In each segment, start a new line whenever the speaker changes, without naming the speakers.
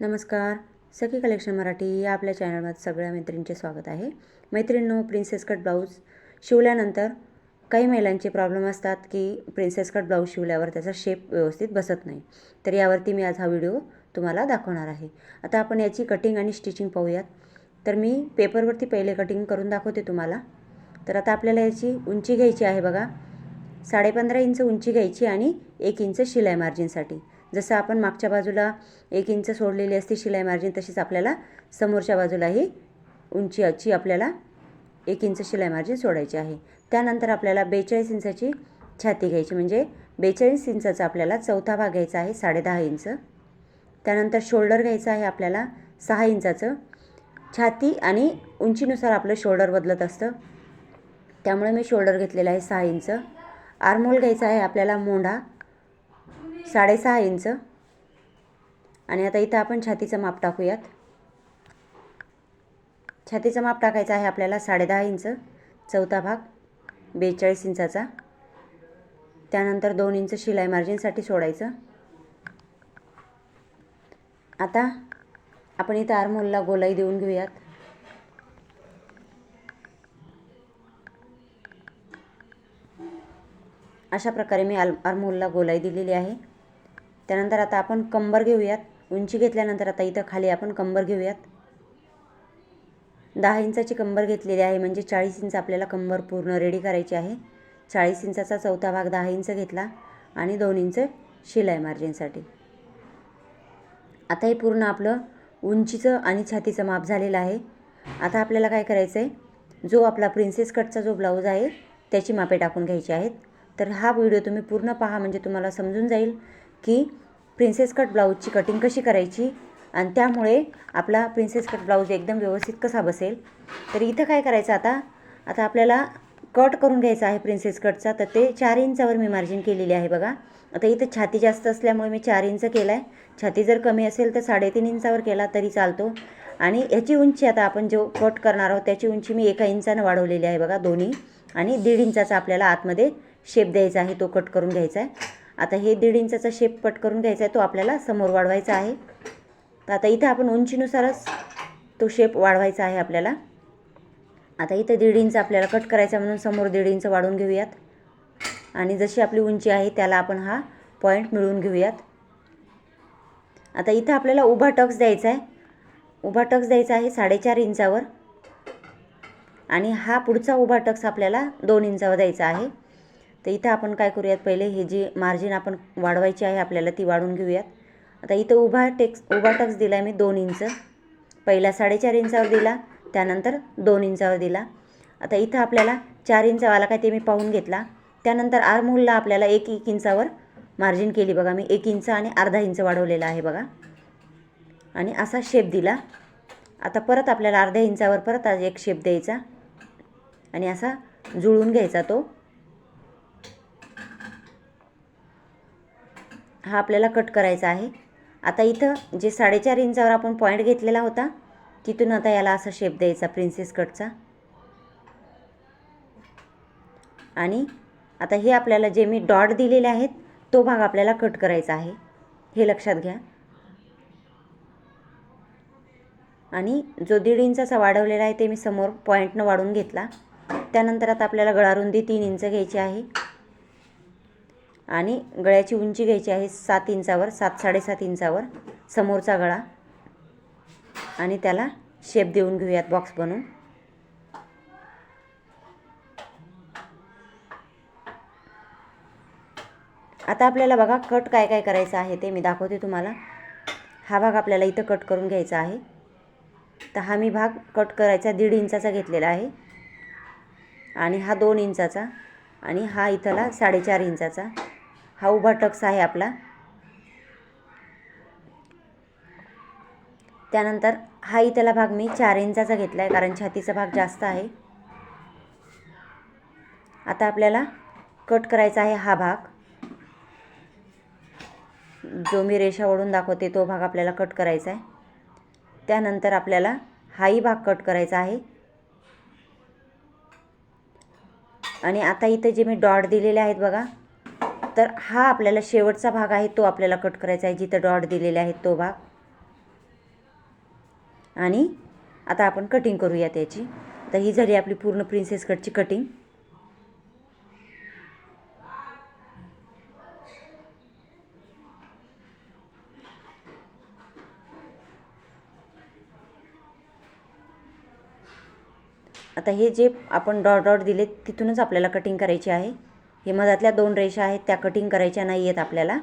नमस्कार. सखी कलेक्शन मराठी या आपल्या चॅनलमध्ये सगळ्या मैत्रिणींचे स्वागत आहे. मैत्रिणींनो प्रिन्सेस कट ब्लाऊज शिवल्यानंतर काही महिलांचे प्रॉब्लेम असतात की प्रिन्सेस कट ब्लाऊज शिवल्यावर त्याचा शेप व्यवस्थित बसत नाही. तर यावरती मी आज हा व्हिडिओ तुम्हाला दाखवणार आहे. आता आपण याची कटिंग आणि स्टिचिंग पाहूयात. तर मी पेपरवरती पहिले कटिंग करून दाखवते तुम्हाला. तर आता आपल्याला याची उंची घ्यायची आहे बघा. साडेपंधरा इंच उंची घ्यायची आणि एक इंच शिलाई मार्जिनसाठी जसं आपण मागच्या बाजूला एक इंच सोडलेली असते शिलाई मार्जिन तशीच आपल्याला समोरच्या बाजूलाही उंचीची आपल्याला एक इंच शिलाई मार्जिन सोडायची आहे. त्यानंतर आपल्याला बेचाळीस इंचाची छाती घ्यायची म्हणजे बेचाळीस इंचाचा आपल्याला चौथा भाग घ्यायचा आहे साडेदहा इंच. त्यानंतर शोल्डर घ्यायचं आहे आपल्याला सहा इंचाचं छाती आणि उंचीनुसार आपलं शोल्डर बदलत असतं. त्यामुळे मी शोल्डर घेतलेला आहे सहा इंच. आर्मोल घ्यायचा आहे आपल्याला मोंढा साडेसहा इंच. आणि आता इथं आपण छातीचं माप टाकूयात. छातीचं माप टाकायचं आहे आपल्याला साडेदहा इंच चौथा भाग बेचाळीस इंचाचा. त्यानंतर दोन इंच शिलाई मार्जिनसाठी सोडायचं. आता आपण इथं आरमोलला गोलाई देऊन घेऊयात. अशा प्रकारे मी आल आरमोलला गोलाई दिलेली आहे. त्यानंतर आता आपण कंबर घेऊयात. उंची घेतल्यानंतर आता इथं खाली आपण कंबर घेऊयात. दहा इंचाची कंबर घेतलेली आहे म्हणजे चाळीस इंच आपल्याला कंबर पूर्ण रेडी करायची आहे. चाळीस इंचाचा चौथा भाग दहा इंच घेतला आणि दोन इंच शिलाई मार्जिनसाठी आता हे पूर्ण आपलं उंचीचं आणि छातीचं माप झालेलं आहे. आता आपल्याला काय करायचं आहे जो आपला प्रिन्सेस कटचा जो ब्लाऊज आहे त्याची मापे टाकून घ्यायची आहेत. तर हा व्हिडिओ तुम्ही पूर्ण पहा म्हणजे तुम्हाला समजून जाईल की प्रिन्सेस कट ब्लाऊजची कटिंग कशी करायची? आणि त्यामुळे आपला प्रिन्सेस कट ब्लाऊज एकदम व्यवस्थित कसा बसेल? तर इथं काय करायचं आता? आता आपल्याला कट करून घ्यायचा आहे प्रिन्सेस कटचा तर ते चार इंचावर मी मार्जिन केलेली आहे बघा. आता इथं छाती जास्त असल्यामुळे मी चार इंच केला आहे छाती जर कमी असेल तर साडेतीन इंचावर केला तरी चालतो. आणि ह्याची उंची आता आपण जो कट करणार आहोत त्याची उंची मी एका इंचानं वाढवलेली आहे बघा दोन्ही. आणि दीड इंचाचा आपल्याला आतमध्ये शेप द्यायचा आहे तो कट करून घ्यायचा आहे. आता हे दीड इंचाचा शेप कट करून घ्यायचा आहे तो आपल्याला समोर वाढवायचा आहे. तर आता इथं आपण उंचीनुसारच तो शेप वाढवायचा आहे आपल्याला. आता इथं दीड इंच आपल्याला कट करायचा म्हणून समोर दीड इंच वाढवून घेऊयात. आणि जशी आपली उंची आहे त्याला आपण हा पॉईंट मिळवून घेऊयात. आता इथं आपल्याला उभा टक्स द्यायचा आहे. उभा टक्स द्यायचा आहे साडेचार इंचावर. आणि हा पुढचा उभा टक्स आपल्याला दोन इंचावर द्यायचा आहे. तर इथं आपण काय करूयात? पहिले हे जी मार्जिन आपण वाढवायची आहे आपल्याला ती वाढवून घेऊयात. आता इथं उभा टेक्स उभा टक्स दिला आहे मी दोन इंच. पहिला साडेचार इंचावर दिला त्यानंतर दोन इंचावर दिला. आता इथं आपल्याला चार इंचावाला काय ते मी पाहून घेतला. त्यानंतर आरमोलला आपल्याला एक एक इंचावर मार्जिन केली बघा मी. एक इंच आणि अर्धा इंच वाढवलेला आहे बघा. आणि असा शेप दिला. आता परत आपल्याला अर्ध्या इंचावर परत एक शेप द्यायचा. आणि असा जुळून घ्यायचा तो. हा आपल्याला कट करायचा आहे. आता इथं जे साडेचार इंचावर आपण पॉईंट घेतलेला होता तिथून आता याला असा शेप द्यायचा प्रिन्सेस कटचा आणि आता हे आपल्याला जे मी डॉट दिलेले आहेत तो भाग आपल्याला कट करायचा आहे. हे लक्षात घ्या. आणि जो दीड इंचाचा वाढवलेला आहे ते मी समोर पॉईंटनं वाढून घेतला. त्यानंतर आता आपल्याला गळारुंदी तीन इंच घ्यायची आहे. आणि गळ्याची उंची घ्यायची आहे सात इंचावर सात साडेसात इंचावर समोरचा गळा. आणि त्याला शेप देऊन घेऊयात बॉक्स बनवून. आता आपल्याला बघा कट काय काय करायचं आहे ते मी दाखवते तुम्हाला. हा भाग आपल्याला इथं कट करून घ्यायचा आहे. तर हा मी भाग कट करायचा दीड इंचाचा घेतलेला आहे. आणि हा दोन इंचाचा आणि हा इथला साडेचार इंचाचा. हा उभा टक्स आहे आपला. त्यानंतर हा इथला भाग मी चार इंचाचा घेतला आहे कारण छातीचा भाग जास्त आहे. आता आपल्याला कट करायचा आहे हा भाग. जो मी रेषा ओढून दाखवते तो भाग आपल्याला कट करायचा आहे. त्यानंतर आपल्याला हाही भाग कट करायचा आहे. आणि आता इथं जे मी डॉट दिलेले आहेत बघा तर हा आपल्याला शेवटचा भाग आहे तो आपल्याला कट करायचा आहे जिथं डॉट दिलेले आहेत तो भाग. आणि आता आपण कटिंग करूया त्याची. तर ही झाली आपली पूर्ण प्रिन्सेस कटची कटिंग आता हे जे आपण डॉट डॉट दिले तिथूनच आपल्याला कटिंग करायची आहे. हे मधातल्या दोन रेषा आहेत त्या कटिंग करायच्या नाही आहेत आपल्याला.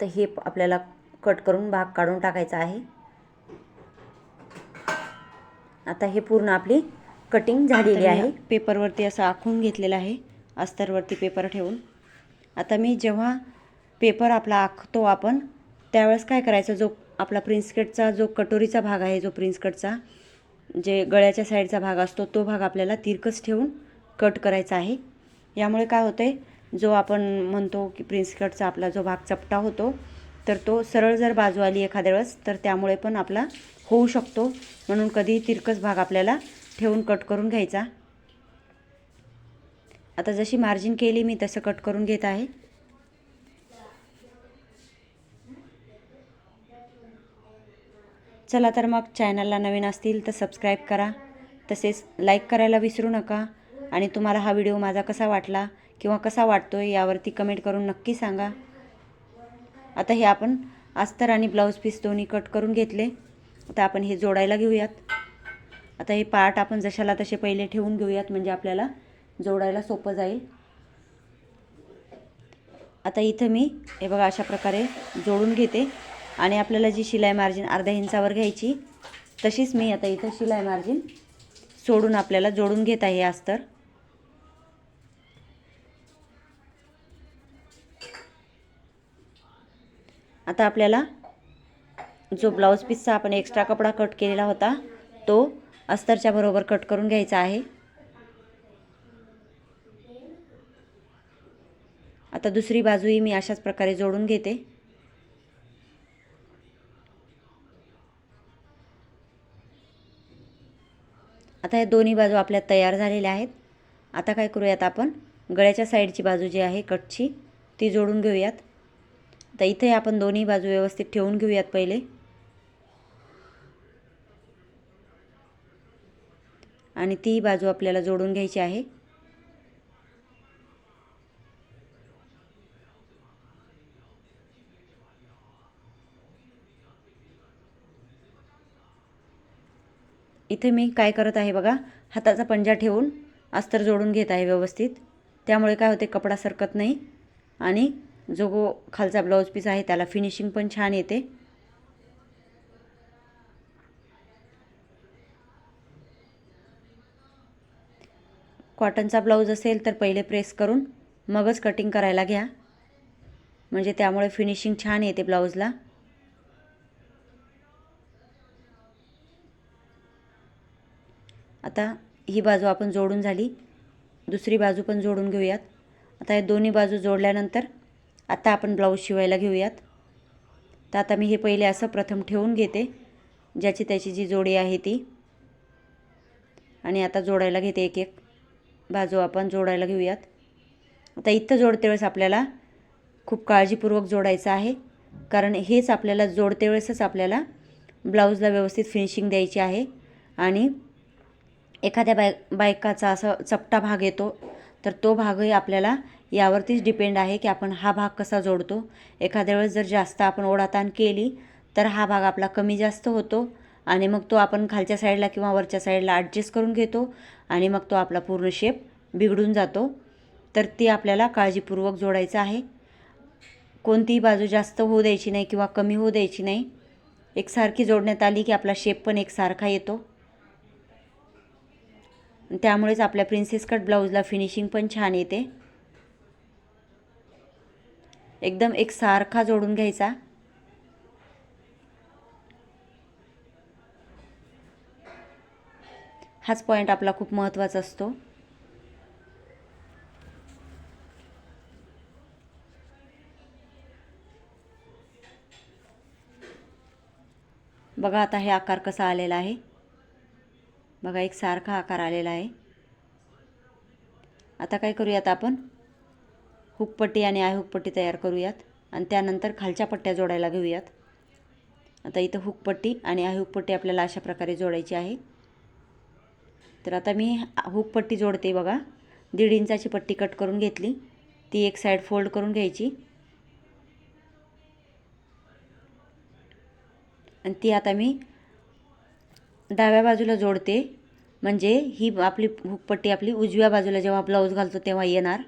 तर हे आपल्याला कट करून भाग काढून टाकायचा आहे. आता हे पूर्ण आपली कटिंग झालेली आहे. पेपरवरती असं आखून घेतलेलं आहे अस्तरवरती पेपर ठेवून. आता मी जेव्हा पेपर आपला आखतो आपण त्यावेळेस काय करायचं जो आपला प्रिन्सकटचा जो कटोरीचा भाग आहे जो प्रिन्सकटचा जे गळ्याच्या साईडचा भाग असतो तो भाग आपल्याला तिरकस ठेवून कट करायचा आहे. यामुळे काय होतं आहे जो आपण म्हणतो की प्रिन्सकटचा आपला जो भाग चपटा होतो तर तो सरळ जर बाजू आली एखाद्या वेळेस तर त्यामुळे पण आपला होऊ शकतो. म्हणून कधीही तिरकस भाग आपल्याला ठेवून कट करून घ्यायचा. आता जशी मार्जिन केली मी तसं कट करून घेत आहे. चला तर मग चॅनलला नवीन असतील तर सबस्क्राईब करा. तसेच लाईक करायला विसरू नका. आणि तुम्हाला हा व्हिडिओ माझा कसा वाटला किंवा कसा वाटतो आहे यावरती कमेंट करून नक्की सांगा. आता हे आपण अस्तर आणि ब्लाऊज पीस दोन्ही कट करून घेतले. आता आपण हे जोडायला घेऊयात. आता हे पार्ट आपण जशाला तसे पहिले ठेवून घेऊयात म्हणजे आपल्याला जोडायला सोपं जाईल. आता इथं मी हे बघा अशा प्रकारे जोडून घेते. आणि आपल्याला जी शिलाई मार्जिन अर्ध्या इंचावर घ्यायची तशीच मी आता इथं शिलाई मार्जिन सोडून आपल्याला जोडून घेत आहे अस्तर आता आपल्याला जो ब्लाऊज पीसचा आपण एक्स्ट्रा कपडा कट केलेला होता तो अस्तरच्या बरोबर कट करून घ्यायचा आहे. आता दुसरी बाजूही मी अशाच प्रकारे जोडून घेते. आता हे दोन्ही बाजू आपल्या तयार झालेल्या आहेत. आता काय करूयात आपण? गळ्याच्या साईडची बाजू जी आहे कटची ती जोडून घेऊयात. तर इथे आपण दोन्ही बाजू व्यवस्थित ठेवून घेऊयात पहिले. आणि ती बाजू आपल्याला जोडून घ्यायची आहे. इथे मी काय करत आहे बघा हाताचा पंजा ठेवून अस्तर जोडून घेत आहे व्यवस्थित. त्यामुळे काय होते कपडा सरकत नाही आणि जो गो खालचा ब्लाऊज पीस आहे त्याला फिनिशिंग पण छान येते. कॉटनचा ब्लाऊज असेल तर पहिले प्रेस करून मगच कटिंग करायला घ्या. म्हणजे त्यामुळे फिनिशिंग छान येते ब्लाऊजला. आता ही बाजू आपण जोडून झाली. दुसरी बाजू पण जोडून घेऊयात. आता हे दोन्ही बाजू जोडल्यानंतर आता आपण ब्लाऊज शिवायला घेऊयात. तर आता मी हे पहिले असं प्रथम ठेवून घेते ज्याची त्याची जी जोडी आहे ती. आणि आता जोडायला घेते एक एक बाजू आपण जोडायला घेऊयात. आता इथं जोडते वेळेस आपल्याला खूप काळजीपूर्वक जोडायचं आहे कारण हेच आपल्याला जोडते वेळेसच आपल्याला ब्लाऊजला व्यवस्थित फिनिशिंग द्यायची आहे. आणि एखाद्या बाय बायकाचा असं चपटा भाग येतो तर तो भागही आपल्याला यावरतीच डिपेंड आहे की आपण हा भाग कसा जोडतो. एखाद्या वेळेस जर जास्त आपण ओढाताण केली तर हा भाग आपला कमी जास्त होतो आणि मग तो आपण खालच्या साईडला किंवा वरच्या साईडला ॲडजस्ट करून घेतो आणि मग तो आपला पूर्ण शेप बिघडून जातो. तर ती आपल्याला काळजीपूर्वक जोडायचं आहे. कोणतीही बाजू जास्त होऊ द्यायची नाही किंवा कमी होऊ द्यायची नाही. एकसारखी जोडण्यात आली की आपला शेप पण एकसारखा येतो. त्यामुळेच आपल्या प्रिन्सेस कट ब्लाऊजला फिनिशिंग पण छान येते. एकदम एक सारखा जोडून घ्यायचा. हाच पॉईंट आपला खूप महत्त्वाचा असतो. बघा आता हे आकार कसा आलेला आहे. बघा एक सारखा आकार आलेला आहे. आता काय करूयात आपण? हुकपट्टी आणि आय हुकपट्टी तयार करूयात आणि त्यानंतर खालच्या पट्ट्या जोडायला घेऊयात. आता इथं हुकपट्टी आणि आय हुकपट्टी आपल्याला अशा प्रकारे जोडायची आहे. तर आता मी हुकपट्टी जोडते बघा. दीड इंचाची पट्टी कट करून घेतली. ती एक साईड फोल्ड करून घ्यायची. आणि ती आता मी डाव्या बाजूला जोडते. म्हणजे ही आपली हुकपट्टी आपली उजव्या बाजूला जेव्हा ब्लाऊज घालतो तेव्हा येणार.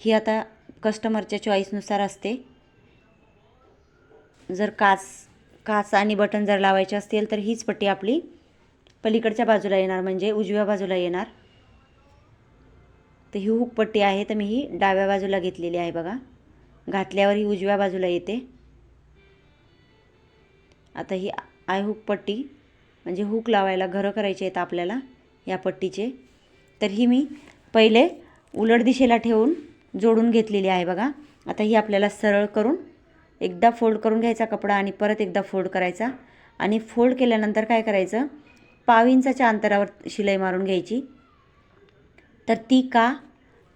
ही आता कस्टमरच्या चॉईसनुसार असते. जर काच काच आणि बटन जर लावायचे असतील तर हीच पट्टी आपली पलीकडच्या बाजूला येणार म्हणजे उजव्या बाजूला येणार. तर ही हुकपट्टी आहे तर मी ही डाव्या बाजूला घेतलेली आहे बघा. घातल्यावर ही उजव्या बाजूला येते. आता ही आय हुकपट्टी म्हणजे हुक लावायला घरं करायचे आहेत आपल्याला या पट्टीचे. तर ही मी पहिले उलट दिशेला ठेवून जोडून घेतलेली आहे बघा. आता ही आपल्याला सरळ करून एकदा फोल्ड करून घ्यायचा कपडा आणि परत एकदा फोल्ड करायचा. आणि फोल्ड केल्यानंतर काय करायचं? पाव इंचाच्या अंतरावर शिलाई मारून घ्यायची. तर ती का?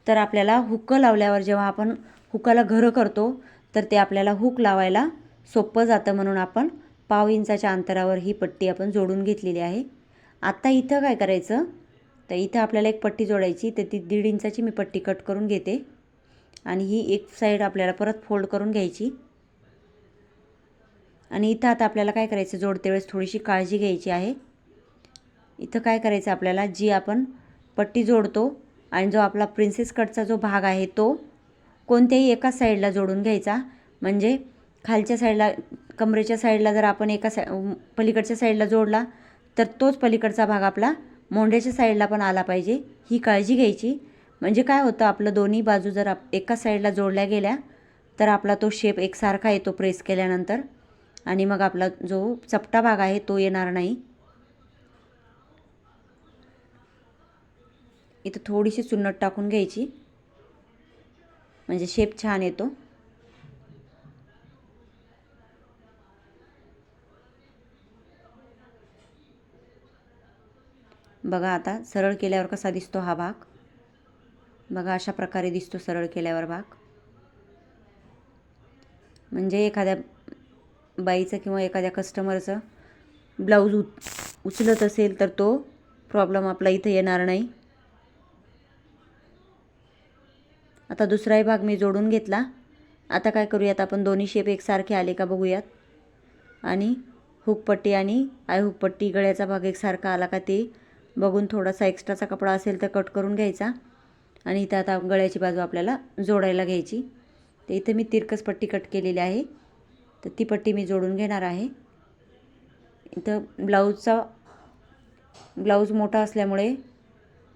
तर आपल्याला हुकं लावल्यावर जेव्हा आपण हुकाला घरं करतो तर ते आपल्याला हुक लावायला सोपं जातं म्हणून आपण पाव इंचाच्या अंतरावर ही पट्टी आपण जोडून घेतलेली आहे. आत्ता इथं काय करायचं? तर इथं आपल्याला एक पट्टी जोडायची तर ती दीड इंचाची मी पट्टी कट करून घेते. आणि ही एक साईड आपल्याला परत फोल्ड करून घ्यायची. आणि इथं आता आपल्याला काय करायचं? जोडते वेळेस थोडीशी काळजी घ्यायची आहे. इथं काय करायचं आपल्याला? जी आपण पट्टी जोडतो आणि जो आपला प्रिन्सेस कटचा जो भाग आहे तो कोणत्याही एकाच साईडला जोडून घ्यायचा. म्हणजे खालच्या साईडला कमरेच्या साईडला जर आपण एका सा पलीकडच्या साईडला जोडला तर तोच पलीकडचा भाग आपला मोंड्याच्या साईडला पण आला पाहिजे. ही काळजी घ्यायची. म्हणजे काय होतं आपलं दोन्ही बाजू जर आप एका साईडला जोडल्या गेल्या तर आपला तो शेप एकसारखा येतो प्रेस केल्यानंतर. आणि मग आपला जो चपटा भाग आहे तो येणार नाही. इथं थोडीशी चुन्नट टाकून घ्यायची. म्हणजे शेप छान येतो. बघा आता सरळ केल्यावर कसा दिसतो हा भाग? बघा अशा प्रकारे दिसतो सरळ केल्यावर भाग. म्हणजे एखाद्या बाईचं किंवा एखाद्या कस्टमरचं ब्लाऊज उच उचलत असेल तर तो प्रॉब्लेम आपला इथं येणार नाही. आता दुसराही भाग मी जोडून घेतला. आता काय करूयात आपण? दोन्ही शेप एकसारखे आले का बघूयात. आणि हुकपट्टी आणि आय हुकपट्टी गळ्याचा भाग एकसारखा आला का ते बघून थोडासा एक्स्ट्राचा कपडा असेल तर कट करून घ्यायचा. आणि इथं आता गळ्याची बाजू आपल्याला जोडायला घ्यायची. तर इथं मी तिरकस पट्टी कट केलेली आहे. तर ती पट्टी मी जोडून घेणार आहे. इथं ब्लाऊजचा ब्लाऊज मोठा असल्यामुळे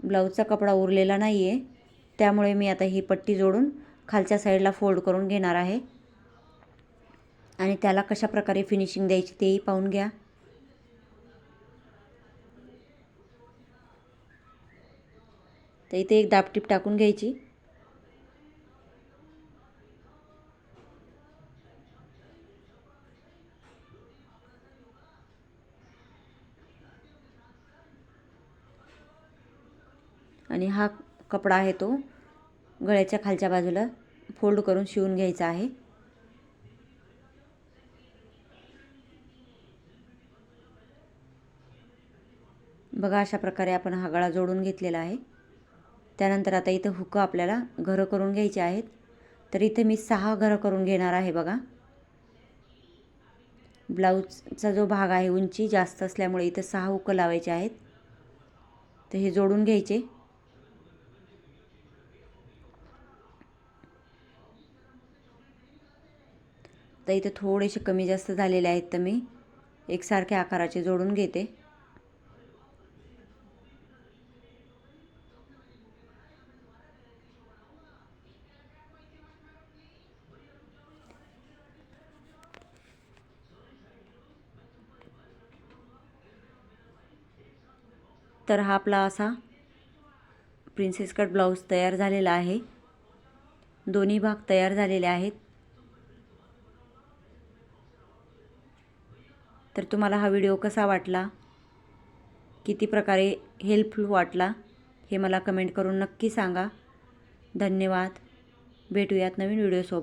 ब्लाऊजचा कपडा उरलेला नाही आहे त्यामुळे मी आता ही पट्टी जोडून खालच्या साईडला फोल्ड करून घेणार आहे. आणि त्याला कशा प्रकारे फिनिशिंग द्यायची तेही पाहून घ्या. तर इथे एक दापटीप टाकून घ्यायची. आणि हा कपडा आहे तो गळ्याच्या खालच्या बाजूला फोल्ड करून शिवून घ्यायचा आहे. बघा अशा प्रकारे आपण हा गळा जोडून घेतलेला आहे. त्यानंतर आता इथं हुकं आपल्याला घरं करून घ्यायचे आहेत. तर इथे मी सहा घरं करून घेणार आहे बघा. ब्लाऊजचा जो भाग आहे उंची जास्त असल्यामुळे इथं सहा हुकं लावायचे आहेत. तर हे जोडून घ्यायचे. तर इथं थोडेसे कमी जास्त झालेले आहेत तर मी एकसारख्या आकाराचे जोडून घेते. तर हा आपला असा प्रिन्सेस कट ब्लाऊज तयार झालेला आहे. दोन्ही भाग तयार झालेले आहेत. तर तुम्हाला हा व्हिडिओ कसा वाटला? किती प्रकारे हेल्पफुल वाटला? हे मला कमेंट करून नक्की सांगा. धन्यवाद. भेटूयात नवीन व्हिडिओसोबत